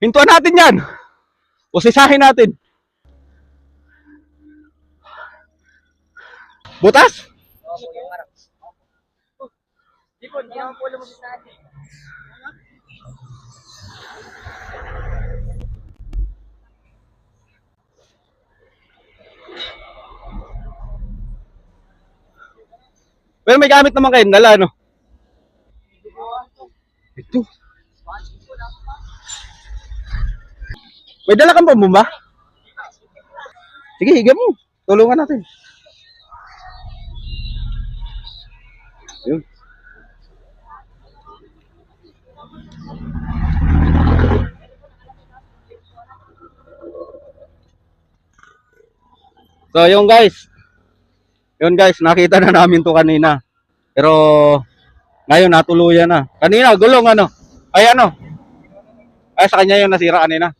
Hintuan natin yan. Usisahin natin. Butas? Pero may gamit naman kayo, dala, no? Ito. May dala kang pambumba? Sige, higa mo. Tulungan natin. Yun. So, yung guys. Yun guys, nakita na namin to kanina. Pero ngayon natuluyan na. Kanina gulong ano? Ay ano? Ay sa kanya yung nasira kanina.